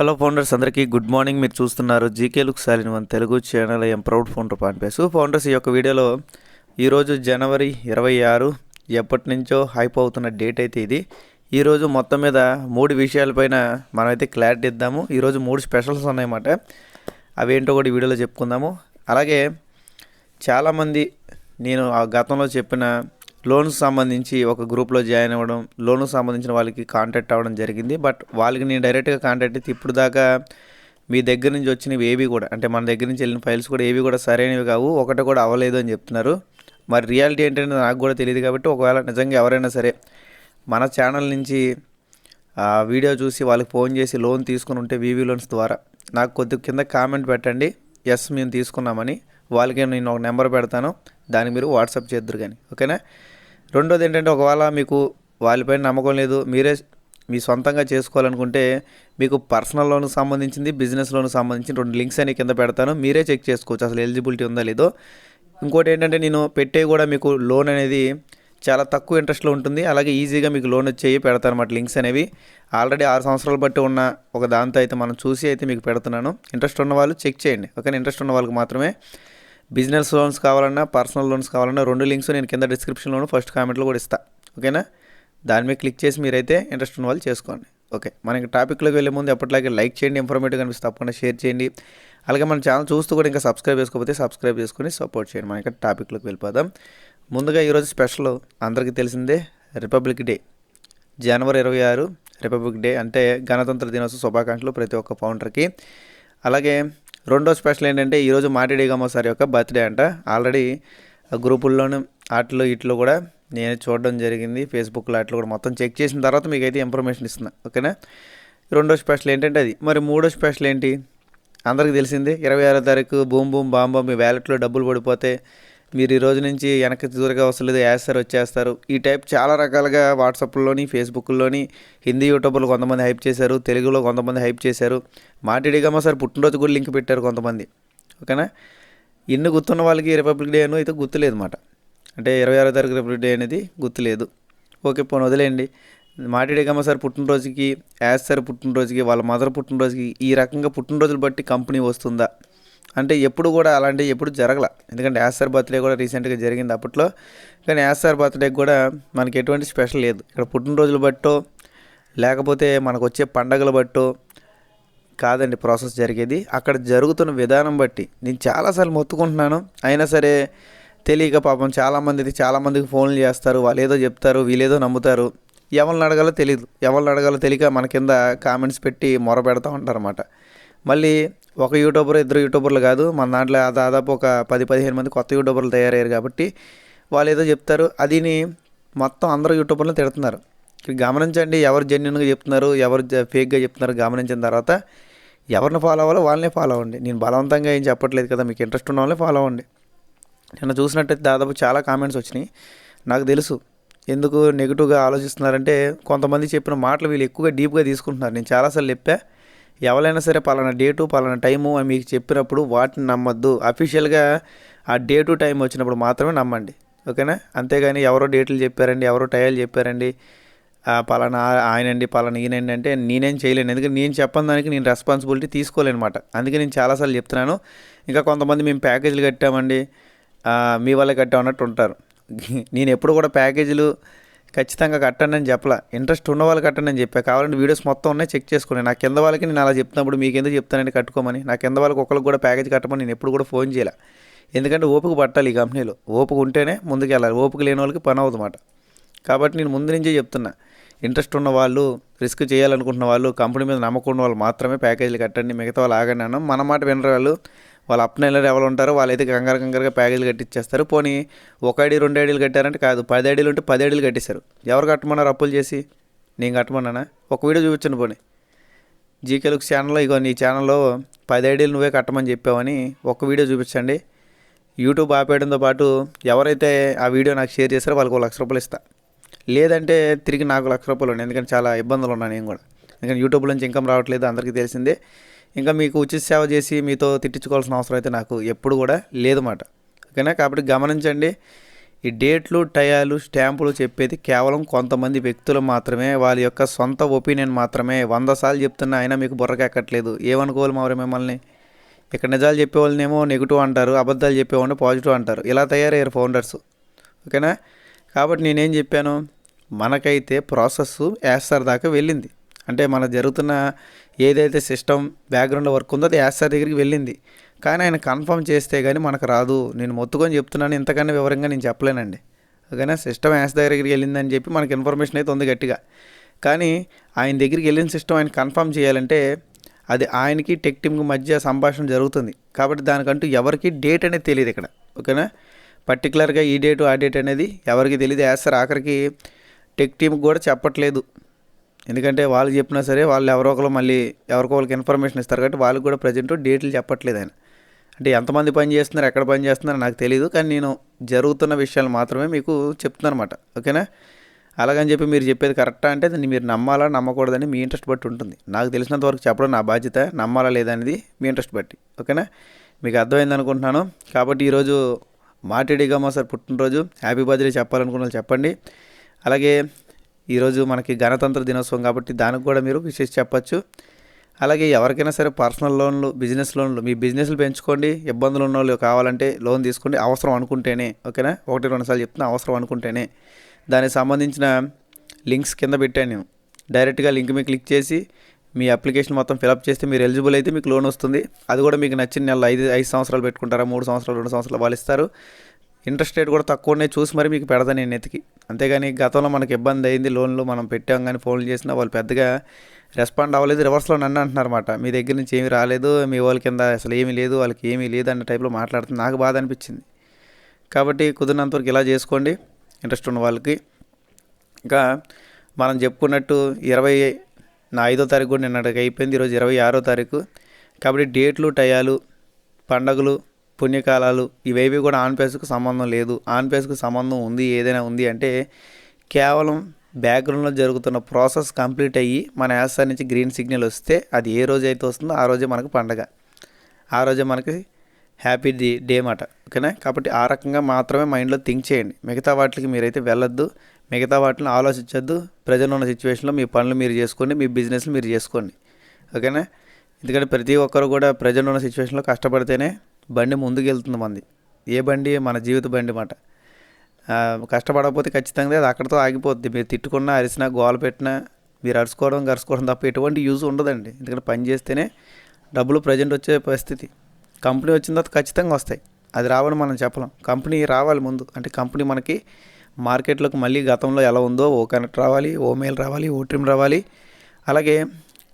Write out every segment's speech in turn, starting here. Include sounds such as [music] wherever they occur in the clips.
Hello founders అందరికీ good morning మీరు చూస్తున్నారు GK look సాలిన్ one Telugu channel I'm proud founder పాన్పేసు founders ఈ యొక్క వీడియోలో ఈరోజు జనవరి ఇరవై ఆరు ఎప్పటి నుంచో హైప్ అవుతున్న డేట్ అయితే ఇది. ఈరోజు మొత్తం మీద మూడు విషయాలపైన మనమైతే క్లారిటీ ఇద్దాము. ఈరోజు మూడు స్పెషల్స్ ఉన్నాయన్నమాట. అవేంటో కూడా ఈ వీడియోలో చెప్పుకుందాము. అలాగే చాలామంది నేను ఆ గతంలో చెప్పిన లోన్స్ సంబంధించి ఒక గ్రూప్లో జాయిన్ అవ్వడం లోన్కు సంబంధించిన వాళ్ళకి కాంటాక్ట్ అవ్వడం జరిగింది. బట్ వాళ్ళకి నేను డైరెక్ట్గా కాంటాక్ట్ అయితే ఇప్పుడు దాకా మీ దగ్గర నుంచి వచ్చినవి ఏవి కూడా అంటే మన దగ్గర నుంచి వెళ్ళిన ఫైల్స్ కూడా ఏవి కూడా సరైనవి కావు ఒకటి కూడా అవ్వలేదు అని చెప్తున్నారు. మరి రియాలిటీ ఏంటంటే నాకు కూడా తెలియదు కాబట్టి ఒకవేళ నిజంగా ఎవరైనా సరే మన ఛానల్ నుంచి ఆ వీడియో చూసి వాళ్ళకి ఫోన్ చేసి లోన్ తీసుకుని ఉంటే వీవీ లోన్స్ ద్వారా నాకు కొద్ది కింద కామెంట్ పెట్టండి. ఎస్ మేము తీసుకున్నామని వాళ్ళకి నేను ఒక నెంబర్ పెడతాను. దానికి మీరు వాట్సాప్ చేద్దరు కానీ ఓకేనా? రెండోది ఏంటంటే ఒకవేళ మీకు వాళ్ళపైన నమ్మకం లేదు మీరే మీ సొంతంగా చేసుకోవాలనుకుంటే మీకు పర్సనల్ లోన్కి సంబంధించింది బిజినెస్ లోన్కి సంబంధించి రెండు లింక్స్ అని కింద పెడతాను మీరే చెక్ చేసుకోవచ్చు అసలు ఎలిజిబిలిటీ ఉందా లేదో. ఇంకోటి ఏంటంటే నేను పెట్టే కూడా మీకు లోన్ అనేది చాలా తక్కువ ఇంట్రెస్ట్లో ఉంటుంది అలాగే ఈజీగా మీకు లోన్ వచ్చేవి పెడతాను అన్నమాట లింక్స్ అనేవి. ఆల్రెడీ ఆరు సంవత్సరాలు బట్టి ఉన్న ఒక దాంతో అయితే మనం చూసి అయితే మీకు పెడుతున్నాను. ఇంట్రెస్ట్ ఉన్న వాళ్ళు చెక్ చేయండి ఓకే ఇంట్రెస్ట్ ఉన్న వాళ్ళకి మాత్రమే బిజినెస్ లోన్స్ కావాలన్నా పర్సనల్ లోన్స్ కావాలన్నా రెండు లింక్స్ నేను కింద డిస్క్రిప్షన్లోను ఫస్ట్ కామెంట్లో కూడా ఇస్తా. ఓకేనా? దాని మీద క్లిక్ చేసి మీరైతే ఇంట్రెస్ట్ ఉన్న వాళ్ళు చేసుకోండి. ఓకే మనకి టాపిక్లోకి వెళ్ళే ముందు ఎప్పటిలాగే లైక్ చేయండి ఇన్ఫర్మేటివ్ కనిపిస్తే తప్పకుండా షేర్ చేయండి. అలాగే మన ఛానల్ చూస్తూ కూడా ఇంకా సబ్స్క్రైబ్ చేసుకోకపోతే సబ్స్క్రైబ్ చేసుకొని సపోర్ట్ చేయండి. మనకి టాపిక్లోకి వెళ్ళిపోదాం. ముందుగా ఈరోజు స్పెషల్ అందరికీ తెలిసిందే రిపబ్లిక్ డే. జనవరి ఇరవై ఆరు రిపబ్లిక్ డే అంటే గణతంత్ర దినోత్సవ శుభాకాంక్షలు ప్రతి ఒక్క ఫౌండర్కి. అలాగే రెండో స్పెషల్ ఏంటంటే ఈరోజు మాటిడి గమ్మ సార్ యొక్క బర్త్డే అంట. ఆల్రెడీ గ్రూపుల్లోనూ ఆటలు ఇట్లు కూడా నేను చూడడం జరిగింది. ఫేస్బుక్లో అట్లు కూడా మొత్తం చెక్ చేసిన తర్వాత మీకు అయితే ఇన్ఫర్మేషన్ ఇస్తున్నా ఓకేనా? రెండో స్పెషల్ ఏంటంటే అది. మరి మూడో స్పెషల్ ఏంటి? అందరికీ తెలిసిందే ఇరవై ఆరో తారీఖు బూమ్ బూమ్ బాంబా మీ వ్యాలెట్లో డబ్బులు పడిపోతే మీరు ఈ రోజు నుంచి వెనక్కి దూరగా వస్తలేదు వేస్తారు వచ్చేస్తారు. ఈ టైప్ చాలా రకాలుగా వాట్సాప్లోని ఫేస్బుక్లోని హిందీ యూట్యూబ్లో కొంతమంది హైప్ చేశారు తెలుగులో కొంతమంది హైప్ చేశారు. మాటిడిగమ్మ సార్ పుట్టినరోజు కూడా లింక్ పెట్టారు కొంతమంది. ఓకేనా? ఇన్ని గుర్తున్న వాళ్ళకి రిపబ్లిక్ డే అని అయితే గుర్తులేదు మాట అంటే ఇరవై ఆరో తారీఖు రిపబ్లిక్ డే అనేది గుర్తులేదు. ఓకే పోనీ వదిలేయండి. మాటిడిగమ్మ సార్ పుట్టినరోజుకి యాజ్ సార్ పుట్టినరోజుకి వాళ్ళ మదర్ పుట్టినరోజుకి ఈ రకంగా పుట్టినరోజులు బట్టి కంపెనీ వస్తుందా? అంటే ఎప్పుడు కూడా అలాంటివి ఎప్పుడు జరగల. ఎందుకంటే యాసర్ బర్త్డే కూడా రీసెంట్గా జరిగింది అప్పట్లో. కానీ యాసర్ బర్త్డే బర్త్డేకి కూడా మనకి ఎటువంటి స్పెషల్ లేదు. ఇక్కడ పుట్టినరోజులు బట్టో లేకపోతే మనకు వచ్చే పండగలు బట్టో కాదండి ప్రాసెస్ జరిగేది. అక్కడ జరుగుతున్న విధానం బట్టి నేను చాలాసార్లు మొత్తుకుంటున్నాను. అయినా సరే తెలియక పాపం చాలామంది చాలామందికి ఫోన్లు చేస్తారు వాళ్ళు ఏదో చెప్తారు వీళ్ళేదో నమ్ముతారు. ఎవరిని అడగాలో తెలియదు ఎవరిని అడగాలో తెలియక మన కింద కామెంట్స్ పెట్టి మొర పెడతా ఉంటారన్నమాట. మళ్ళీ ఒక యూట్యూబర్ ఇద్దరు యూట్యూబర్లు కాదు మన దాంట్లో దాదాపు ఒక పది పదిహేను మంది కొత్త యూట్యూబర్లు తయారయ్యారు కాబట్టి వాళ్ళు ఏదో చెప్తారు. అదిని మొత్తం అందరూ యూట్యూబర్లు తిడుతున్నారు. గమనించండి ఎవరు జెన్యున్గా చెప్తున్నారు ఎవరు ఫేక్గా చెప్తున్నారు గమనించిన తర్వాత ఎవరిని ఫాలో అవ్వాలో వాళ్ళనే ఫాలో అవ్వండి. నేను బలవంతంగా ఏం చెప్పట్లేదు కదా మీకు ఇంట్రెస్ట్ ఉన్న వాళ్ళని ఫాలో అవ్వండి. నిన్న చూసినట్టయితే దాదాపు చాలా కామెంట్స్ వచ్చినాయి. నాకు తెలుసు ఎందుకు నెగిటివ్గా ఆలోచిస్తున్నారంటే కొంతమంది చెప్పిన మాటలు వీళ్ళు ఎక్కువగా డీప్గా తీసుకుంటున్నారు. నేను చాలాసార్లు చెప్పా. ఎవరైనా సరే పలానా డేటు పలానా టైము అని మీకు చెప్పినప్పుడు వాటిని నమ్మద్దు. అఫీషియల్గా ఆ డేటు టైం వచ్చినప్పుడు మాత్రమే నమ్మండి. ఓకేనా? అంతేగాని ఎవరో డేట్లు చెప్పారండి ఎవరో టైలు చెప్పారండి. పలానా ఆయనండి పలానా ఈయనండి అంటే నేనేం చేయలేను. ఎందుకంటే నేను చెప్పని దానికి నేను రెస్పాన్సిబిలిటీ తీసుకోలేనమాట. అందుకే నేను చాలాసార్లు చెప్తున్నాను. ఇంకా కొంతమంది మేము ప్యాకేజీలు కట్టామండి. మీ వాళ్ళే కట్టామన్నట్టు ఉంటారు. [laughs] నేను ఎప్పుడు కూడా ప్యాకేజీలు ఖచ్చితంగా కట్టండి అని చెప్పలా. ఇంట్రెస్ట్ ఉన్న వాళ్ళు కట్టండి అని చెప్పా. కావాలంటే వీడియోస్ మొత్తం ఉన్నాయి చెక్ చేసుకోండి నా కింద వాళ్ళకి నేను అలా చెప్తున్నప్పుడు మీకు ఎందుకు చెప్తానండి కట్టుకోమని? నా కింద వాళ్ళకి ఒకరికి కూడా ప్యాకేజ్ కట్టమని నేను ఎప్పుడు కూడా ఫోన్ చేయాలి. ఎందుకంటే ఓపిక పట్టాలి ఈ కంపెనీలో ఓపిక ఉంటేనే ముందుకు వెళ్ళాలి ఓపిక లేని వాళ్ళకి పని అవుతుందన్నమాట కాబట్టి నేను ముందు నుంచే చెప్తున్నా. ఇంట్రెస్ట్ ఉన్న వాళ్ళు రిస్క్ చేయాలనుకుంటున్న వాళ్ళు కంపెనీ మీద నమ్మకం ఉన్న వాళ్ళు మాత్రమే ప్యాకేజీలు కట్టండి. మిగతా వాళ్ళు ఆగండి అన్నాం. మన మాట వినరు వాళ్ళు. వాళ్ళ అప్ ఎవరు ఉంటారో వాళ్ళైతే కంగారు కంగారుగా ప్యాకేజీలు కట్టించేస్తారు పోనీ ఒక ఐడి రెండు ఐడీలు కట్టారంటే కాదు పది ఐడీలు ఉంటే పది ఐడీలు కట్టేశారు ఎవరు కట్టమన్నారు అప్పులు చేసి? నేను కట్టమన్నానా? ఒక వీడియో చూపించండి పోనీ. జీకే లుక్స్ ఛానల్లో ఇగో నీ ఛానల్లో పది ఐడీలు నువ్వే కట్టమని చెప్పావని ఒక వీడియో చూపించండి. యూట్యూబ్ ఆపేయడంతో పాటు ఎవరైతే ఆ వీడియో నాకు షేర్ చేస్తారో వాళ్ళకి ఒక లక్ష రూపాయలు ఇస్తా. లేదంటే తిరిగి నాకు లక్ష రూపాయలు ఉన్నాయి ఎందుకంటే చాలా ఇబ్బందులు ఉన్నాను నేను కూడా. ఎందుకంటే యూట్యూబ్ నుంచి ఇన్కమ్ రావట్లేదు అందరికీ తెలిసిందే. ఇంకా మీకు ఉచిత సేవ చేసి మీతో తిట్టించుకోవాల్సిన అవసరం అయితే నాకు ఎప్పుడు కూడా లేదన్నమాట ఓకేనా? కాబట్టి గమనించండి. ఈ డేట్లు టయాలు స్టాంపులు చెప్పేది కేవలం కొంతమంది వ్యక్తులు మాత్రమే. వాళ్ళ యొక్క సొంత ఒపీనియన్ మాత్రమే. వంద సార్లు చెప్తున్నా అయినా మీకు బుర్రకెక్కట్లేదు ఏమనుకోవాలి మరి మిమ్మల్ని? ఇక్కడ నిజాలు చెప్పేవాళ్ళనేమో నెగిటివ్ అంటారు అబద్ధాలు చెప్పేవాడిని పాజిటివ్ అంటారు. ఇలా తయారయ్యారు ఫౌండర్స్. ఓకేనా? కాబట్టి నేనేం చెప్పాను? మనకైతే ప్రాసెస్ యాస్టర్ దాకా వెళ్ళింది. అంటే మన జరుగుతున్న ఏదైతే సిస్టమ్ బ్యాక్గ్రౌండ్ వర్క్ ఉందో అది యాస్ఆర్ దగ్గరికి వెళ్ళింది. కానీ ఆయన కన్ఫర్మ్ చేస్తే కానీ మనకు రాదు. నేను మొత్తుకొని చెప్తున్నాను ఇంతకన్నా వివరంగా నేను చెప్పలేనండి. ఓకేనా? సిస్టమ్ యాస్ దగ్గరికి వెళ్ళిందని చెప్పి మనకి ఇన్ఫర్మేషన్ అయితే ఉంది గట్టిగా. కానీ ఆయన దగ్గరికి వెళ్ళిన సిస్టమ్ ఆయన కన్ఫర్మ్ చేయాలంటే అది ఆయనకి టెక్ టీమ్కి మధ్య సంభాషణ జరుగుతుంది. కాబట్టి దానికంటూ ఎవరికి డేట్ అనేది తెలియదు ఇక్కడ. ఓకేనా? పర్టికులర్గా ఈ డేటు ఆ డేట్ అనేది ఎవరికి తెలియదు. యాస్తారు ఆఖరికి టెక్ టీంకి కూడా చెప్పట్లేదు. ఎందుకంటే వాళ్ళు చెప్పినా సరే వాళ్ళు ఎవరో ఒకరు మళ్ళీ ఎవరికో వాళ్ళకి ఇన్ఫర్మేషన్ ఇస్తారు కాబట్టి వాళ్ళకి కూడా ప్రజెంట్ డేట్లు చెప్పట్లేదు ఆయన. అంటే ఎంతమంది పని చేస్తున్నారు ఎక్కడ పని చేస్తున్నారో నాకు తెలియదు కానీ నేను జరుగుతున్న విషయాలు మాత్రమే మీకు చెప్తున్నాను అనమాట ఓకేనా? అలాగని చెప్పి మీరు చెప్పేది కరెక్టా అంటే దాన్ని మీరు నమ్మాలా నమ్మకూడదని మీ ఇంట్రెస్ట్ బట్టి ఉంటుంది. నాకు తెలిసినంత వరకు చెప్పడం నా బాధ్యత నమ్మాలా లేదా అనేది మీ ఇంట్రెస్ట్ బట్టి. ఓకేనా? మీకు అర్థమైంది అనుకుంటున్నాను. కాబట్టి ఈరోజు మాటిడిగా మా సార్ పుట్టినరోజు. హ్యాపీ బర్త్డే చెప్పాలనుకున్న చెప్పండి. అలాగే ఈరోజు మనకి గణతంత్ర దినోత్సవం కాబట్టి దానికి కూడా మీరు విశేష చెప్పచ్చు. అలాగే ఎవరికైనా సరే పర్సనల్ లోన్లు బిజినెస్ లోన్లు మీ బిజినెస్లు పెంచుకోండి. ఇబ్బందులు ఉన్న వాళ్ళు కావాలంటే లోన్ తీసుకోండి. అవసరం అనుకుంటేనే ఓకేనా? ఒకటి రెండు సార్లు చెప్తున్నా అవసరం అనుకుంటేనే. దానికి సంబంధించిన లింక్స్ కింద పెట్టాను నేను. డైరెక్ట్గా లింక్ మీద క్లిక్ చేసి మీ అప్లికేషన్ మొత్తం ఫిలప్ చేస్తే మీరు ఎలిజిబుల్ అయితే మీకు లోన్ వస్తుంది. అది కూడా మీకు నచ్చిన నెల ఐదు ఐదు సంవత్సరాలు పెట్టుకుంటారా మూడు సంవత్సరాలు రెండు సంవత్సరాలు వాళ్ళు ఇస్తారు. ఇంట్రెస్ట్ రేట్ కూడా తక్కువనే చూసి మరి మీకు పెడతాను నేను ఎతికి అంతేగాని గతంలో మనకి ఇబ్బంది అయింది లోన్లు మనం పెట్టాం కానీ ఫోన్లు చేసినా వాళ్ళు పెద్దగా రెస్పాండ్ అవ్వలేదు రివర్స్లో నన్ను అంటున్నారన్నమాట. మీ దగ్గర నుంచి ఏమీ రాలేదు మీ వాళ్ళ కింద అసలు ఏమీ లేదు వాళ్ళకి ఏమీ లేదు అన్న టైప్లో మాట్లాడుతుంది. నాకు బాధ అనిపించింది. కాబట్టి కుదిరినంతవరకు ఇలా చేసుకోండి ఇంట్రెస్ట్ ఉన్న వాళ్ళకి. ఇంకా మనం చెప్పుకున్నట్టు ఇరవై నా ఐదో తారీఖు కూడా నిన్నటికి అయిపోయింది ఈరోజు ఇరవై ఆరో తారీఖు. కాబట్టి డేట్లు టయాలు పండగలు పుణ్యకాలాలు ఇవేవి కూడా ఆన్పేస్కు సంబంధం లేదు. ఆన్పేస్కు సంబంధం ఉంది ఏదైనా ఉంది అంటే కేవలం బ్యాక్గ్రౌండ్లో జరుగుతున్న ప్రాసెస్ కంప్లీట్ అయ్యి మన యాసర్ నుంచి గ్రీన్ సిగ్నల్ వస్తే అది ఏ రోజు అయితే వస్తుందో ఆ రోజే మనకు పండగ. ఆ రోజే మనకి హ్యాపీ డే డే మాట ఓకేనా? కాబట్టి ఆ రకంగా మాత్రమే మైండ్లో థింక్ చేయండి. మిగతా వాటికి మీరైతే వెళ్ళొద్దు. మిగతా వాటిని ఆలోచించొద్దు. ప్రజలు ఉన్న సిచ్యువేషన్లో మీ పనులు మీరు చేసుకోండి మీ బిజినెస్లు మీరు చేసుకోండి. ఓకేనా? ఎందుకంటే ప్రతి ఒక్కరు కూడా ప్రజలు ఉన్న సిచ్యువేషన్లో కష్టపడితేనే బండి ముందుకెళ్తుంది మంది. ఏ బండి? మన జీవిత బండి మాట. కష్టపడకపోతే ఖచ్చితంగా అది అక్కడితో ఆగిపోద్ది. మీరు తిట్టుకున్నా అరిసినా గోల పెట్టినా మీరు అరుచుకోవడం గరుచుకోవడం తప్ప ఎటువంటి యూజ్ ఉండదండి. ఎందుకంటే పని చేస్తేనే డబ్బులు ప్రజెంట్ వచ్చే పరిస్థితి. కంపెనీ వచ్చిన తర్వాత ఖచ్చితంగా వస్తాయి. అది రావని మనం చెప్పలేం. కంపెనీ రావాలి ముందు. అంటే కంపెనీ మనకి మార్కెట్లోకి మళ్ళీ గతంలో ఎలా ఉందో ఓ కనెక్ట్ రావాలి ఓ మెయిల్ రావాలి ఓ ట్రిమ్ రావాలి. అలాగే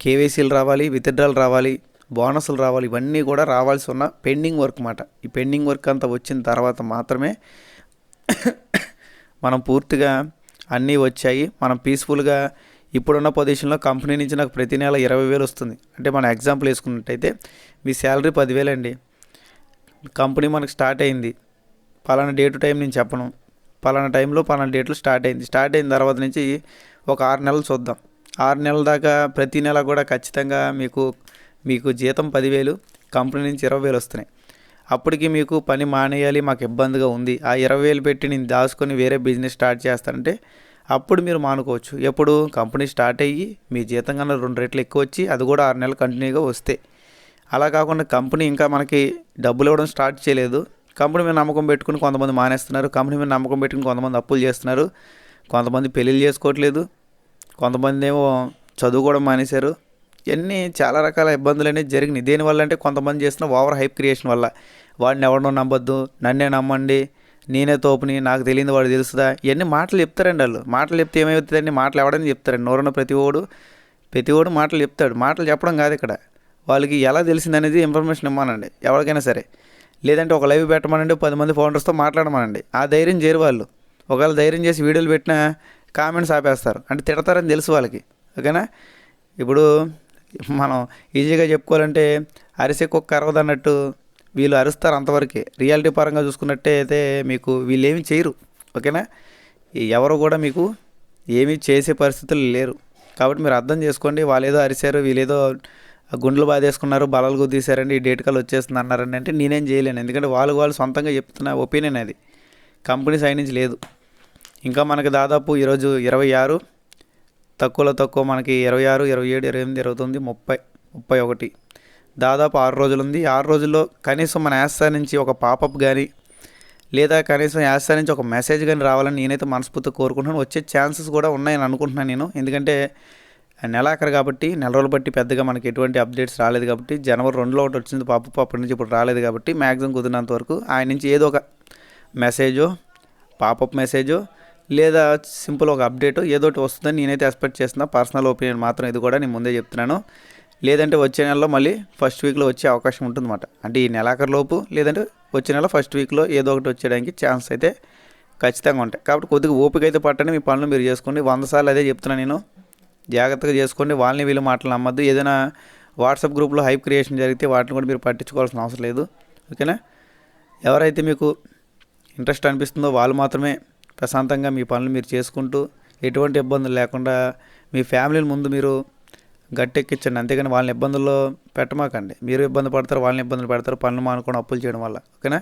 కేవైసీలు రావాలి విత్డ్రాలు రావాలి. బోనస్లు రావాలి ఇవన్నీ కూడా రావాల్సి ఉన్న పెండింగ్ వర్క్ మాట. ఈ పెండింగ్ వర్క్ అంతా వచ్చిన తర్వాత మాత్రమే [coughs] మనం పూర్తిగా అన్నీ వచ్చాయి. మనం పీస్ఫుల్గా ఇప్పుడున్న పొజిషన్లో కంపెనీ నుంచి నాకు ప్రతి నెల ఇరవై వేలు వస్తుంది. అంటే మనం ఎగ్జాంపుల్ వేసుకున్నట్టయితే మీ శాలరీ పదివేలు అండి. కంపెనీ మనకు స్టార్ట్ అయింది. పలానా డేట్ టైం నేను చెప్పను. పలానా టైంలో పలానా డేట్లో స్టార్ట్ అయింది. స్టార్ట్ అయిన తర్వాత నుంచి ఒక ఆరు నెలలు చూద్దాం. ఆరు నెలల దాకా ప్రతి నెల కూడా ఖచ్చితంగా మీకు మీకు జీతం పదివేలు కంపెనీ నుంచి ఇరవై వేలు వస్తున్నాయి. అప్పటికి మీకు పని మానేయాలి మాకు ఇబ్బందిగా ఉంది. ఆ ఇరవై వేలు పెట్టి నేను దాచుకొని వేరే బిజినెస్ స్టార్ట్ చేస్తానంటే అప్పుడు మీరు మానుకోవచ్చు. ఎప్పుడు? కంపెనీ స్టార్ట్ అయ్యి మీ జీతం కన్నా రెండు రెట్లు ఎక్కువ వచ్చి అది కూడా ఆరు నెలలు కంటిన్యూగా వస్తే. అలా కాకుండా కంపెనీ ఇంకా మనకి డబ్బులు ఇవ్వడం స్టార్ట్ చేయలేదు. కంపెనీ మీద నమ్మకం పెట్టుకుని కొంతమంది మానేస్తున్నారు. కంపెనీ మీద నమ్మకం పెట్టుకుని కొంతమంది అప్పులు చేస్తున్నారు. కొంతమంది పెళ్ళిళ్ళు చేసుకోవట్లేదు. కొంతమంది ఏమో చదువుకోవడం మానేశారు. ఇవన్నీ చాలా రకాల ఇబ్బందులు అనేవి జరిగినాయి. దేనివల్ల అంటే కొంతమంది చేసిన ఓవర్ హైప్ క్రియేషన్ వల్ల. వాడిని ఎవరినో నమ్మొద్దు నన్నే నమ్మండి నేనే తోపుని నాకు తెలియదు వాడు తెలుస్తుందా? ఇవన్నీ మాటలు చెప్తారండి వాళ్ళు. మాటలు చెప్తే ఏమవుతుందండి? మాటలు ఎవడని చెప్తారండి. నోరున్న ప్రతి ఓడు ప్రతి ఓడు మాటలు చెప్తాడు. మాటలు చెప్పడం కాదు ఇక్కడ. వాళ్ళకి ఎలా తెలిసిందనేది ఇన్ఫర్మేషన్ ఇవ్వమానండి. ఎవరికైనా సరే. లేదంటే ఒక లైవ్ పెట్టమనండి పది మంది ఫౌండర్స్తో మాట్లాడమనండి. ఆ ధైర్యం చేరు వాళ్ళు. ఒకవేళ ధైర్యం చేసి వీడియోలు పెట్టినా కామెంట్స్ ఆపేస్తారు. అంటే తిడతారని తెలుసు వాళ్ళకి. ఓకేనా? ఇప్పుడు మనం ఈజీగా చెప్పుకోవాలంటే అరిసే కుక్క అరవదన్నట్టు వీళ్ళు అరుస్తారు అంతవరకే. రియాలిటీ పరంగా చూసుకున్నట్టే అయితే మీకు వీళ్ళు ఏమీ చేయరు. ఓకేనా? ఎవరు కూడా మీకు ఏమీ చేసే పరిస్థితులు లేరు. కాబట్టి మీరు అర్థం చేసుకోండి వాళ్ళు ఏదో అరిశారు వీళ్ళేదో గుండెలు బాధేసుకున్నారు బలాలు గుద్దీశారండి ఈ డేట్ కాల్ వచ్చేస్తుంది అన్నారని అంటే నేనేం చేయలేను. ఎందుకంటే వాళ్ళు వాళ్ళు సొంతంగా చెప్తున్న ఒపీనియన్ అది. కంపెనీ సైడ్ నుంచి లేదు. ఇంకా మనకి దాదాపు ఈరోజు ఇరవై ఆరు తక్కువలో తక్కువ మనకి ఇరవై ఆరు ఇరవై ఏడు ఇరవై ఎనిమిది ఇరవై తొమ్మిది ముప్పై ముప్పై ఒకటి. దాదాపు ఆరు రోజులు ఉంది ఆరు రోజుల్లో కనీసం మన యాస్తా నుంచి ఒక పాపప్ కానీ లేదా కనీసం యాస్తా నుంచి ఒక మెసేజ్ కానీ రావాలని నేనైతే మనస్ఫూర్తిగా కోరుకుంటున్నాను. వచ్చే ఛాన్సెస్ కూడా ఉన్నాయని అనుకుంటున్నాను నేను. ఎందుకంటే నెలాఖరు కాబట్టి నెల రోజులు బట్టి పెద్దగా మనకి ఎటువంటి అప్డేట్స్ రాలేదు కాబట్టి జనవరి రెండులో ఒకటి వచ్చింది పాప అప్పటి నుంచి ఇప్పుడు రాలేదు కాబట్టి మ్యాక్సిమం కుదిరినంత వరకు ఆయన నుంచి ఏదో ఒక మెసేజో పాపప్ మెసేజో లేదా సింపుల్ ఒక అప్డేట్ ఏదో ఒకటి వస్తుందని నేనైతే ఎక్స్పెక్ట్ చేస్తున్నా. పర్సనల్ ఒపీనియన్ మాత్రం ఇది కూడా నేను ముందే చెప్తున్నాను. లేదంటే వచ్చే నెలలో మళ్ళీ ఫస్ట్ వీక్లో వచ్చే అవకాశం ఉంటుందన్నమాట. అంటే ఈ నెలాఖరులోపు లేదంటే వచ్చే నెల ఫస్ట్ వీక్లో ఏదో ఒకటి వచ్చేయడానికి ఛాన్స్ అయితే ఖచ్చితంగా ఉంటాయి. కాబట్టి కొద్దిగా ఓపిక అయితే పట్టండి మీ పనులు మీరు చేసుకోండి. వంద సార్లు అదే చెప్తున్నాను నేను. జాగ్రత్తగా చేసుకోండి. వాళ్ళని వీళ్ళు మాటలు నమ్మద్దు. ఏదైనా వాట్సాప్ గ్రూప్లో హైప్ క్రియేషన్ జరిగితే వాటిని కూడా మీరు పట్టించుకోవాల్సిన అవసరం లేదు. ఓకేనా? ఎవరైతే మీకు ఇంట్రెస్ట్ అనిపిస్తుందో వాళ్ళు మాత్రమే ప్రశాంతంగా మీ పనులు మీరు చేసుకుంటూ ఎటువంటి ఇబ్బందులు లేకుండా మీ ఫ్యామిలీని ముందు మీరు గట్టెక్కించండి. అంతేగాని వాళ్ళని ఇబ్బందుల్లో పెట్టమాకండి. మీరు ఇబ్బంది పడతారు వాళ్ళని ఇబ్బందులు పెడతారు పనులు మానుకొని అప్పులు చేయడం వల్ల. ఓకేనా?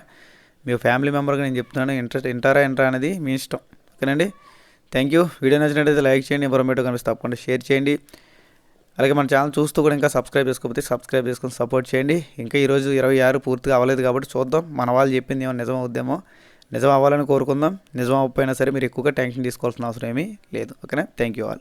మీ ఫ్యామిలీ మెంబర్గా నేను చెప్తున్నాను. ఇంట్రెస్ట్ ఇంటారా ఇంటరా అనేది మీ ఇష్టం. ఓకేనండి? Thank you. వీడియో నచ్చినట్టయితే లైక్ చేయండి ఇన్ఫర్మేటివ్ కనిపిస్తే తప్పకుండా షేర్ చేయండి. అలాగే మన ఛానల్ చూస్తూ కూడా ఇంకా సబ్స్క్రైబ్ చేసుకోకపోతే సబ్స్క్రైబ్ చేసుకొని సపోర్ట్ చేయండి. ఇంకా ఈరోజు ఇరవై ఆరు పూర్తిగా అవ్వలేదు కాబట్టి చూద్దాం. మన వాళ్ళు చెప్పింది ఏమో నిజం అవుద్దేమో నిజం అవ్వాలని కోరుకుందాం. నిజం అవ్వకపోయినా సరే మీరు ఎక్కువగా టెన్షన్ తీసుకోవాల్సిన అవసరం ఏమీ లేదు. ఓకేనా? Thank you all.